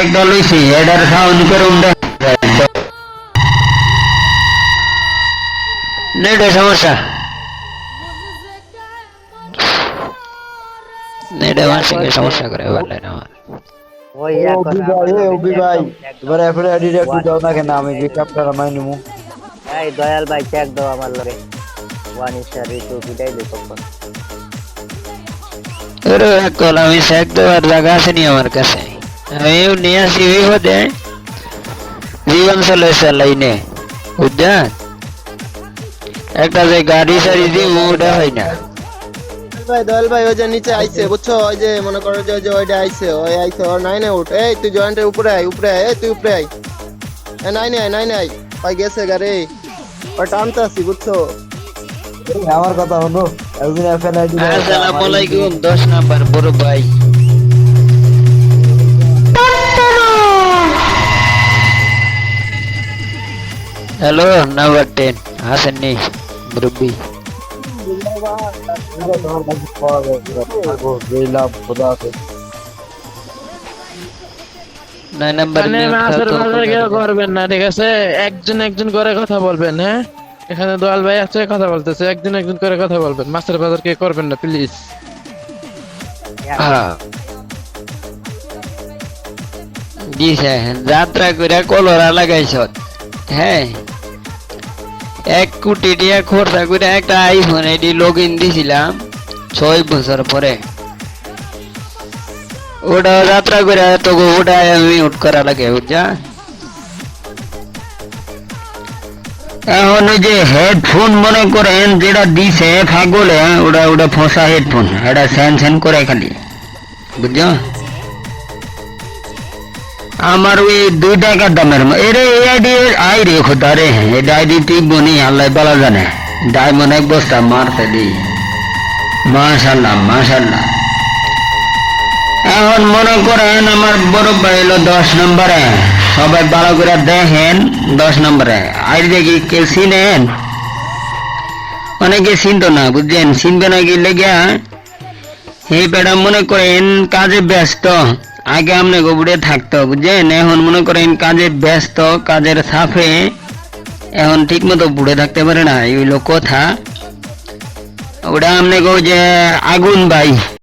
এক দল হইছে এটার সাউন্ড করুন নেটে সমস্যা। নেটে মাসিকে সমস্যা করে বললেন আমার। ওই অভি ভাই অভি ভাই এবার এফরে আইডিটা একটু দাও না কেন আমি রিকাপটা রামাই নিমু এই দয়াল ভাই চেক দাও আমার লগে। ওয়ান বিদায় তখন ওরে কল আমি শেখ দেওয়ার জায়গা আছে নি আমার কাছে? নিয়ে আসি বিপদে জীবন চলেছে লাইনে বুঝছেন? একটা যে গাড়ি সারি দিয়ে ওটা হয় না। ভাই দয়াল ভাই ওই যে নিচে আইছে বুঝছ? ওই যে মনে করো যে ওই যে ওইটা আইছে ওই আইছে ওর নাই না উঠ। এই তুই জয়েন্টের উপরে আয় উপরে আয় এই তুই উপরে আয়। এ নাই নাই নাই নাই ভাই গেছে গাড়ি। ওই টানতে আসি বুঝছ আমার কথা হলো একদিন এফএল আইডি আসসালামু আলাইকুম দশ নাম্বার বড় ভাই। হ্যালো নাম্বার টেন আসেননি মুরব্বী করবেন না ঠিক আছে? একজন একজন করে কথা বলবেন হ্যাঁ? এখানে দয়াল ভাই আছে কথা বলতেছে। একজন একজন করে কথা বলবেন। মাছের বাজার কে করবেন না প্লিজ হ্যাঁ। দিছে যাত্রা করে কলরা লাগাইছ। হ্যাঁ। এক কোটি টাকা খরচা করে একটা আইফোন এটি লগ ইন দিছিলাম ছয় বছর পরে। ওটা যাত্রা করে তো ওটা আমি উঠ করা লাগে, বুঝছা? এখন ওই যে হেডফোন মনে করেন যেটা দিছে ফাগলে ওটা ওটা ফসা হেডফোন এটা স্যান স্যান করে খালি, বুঝছ? আমার ওই দুই টাকার দামের এরে এই আইডি আই রে খোদা রে, এই আইডি তুই বনি আল্লাহ বলা জানে। ডায়মন্ড এক বস্তা মারতে দি। মাশাল্লাহ মাশাল্লাহ। এখন মনে করেন আমার বড় ভাই হলো দশ নম্বরে। সবাই ভালো করে দেখেন দশ নম্বরে। আইডি দেখি কে চিনেন? অনেকে চিনতো না, বুঝছেন? চিনবে না কি লেগে এই বেড়া মনে করেন কাজে ব্যস্ত। আগে আমনে গোবরে থাকতো বুঝছেন? এখন মনে করেন কাজে ব্যস্ত, কাজের সাফে, এখন ঠিক মতো বুড়ে থাকতে পারে না, এই কথা। ওটা আমরা কো যে আগুন ভাই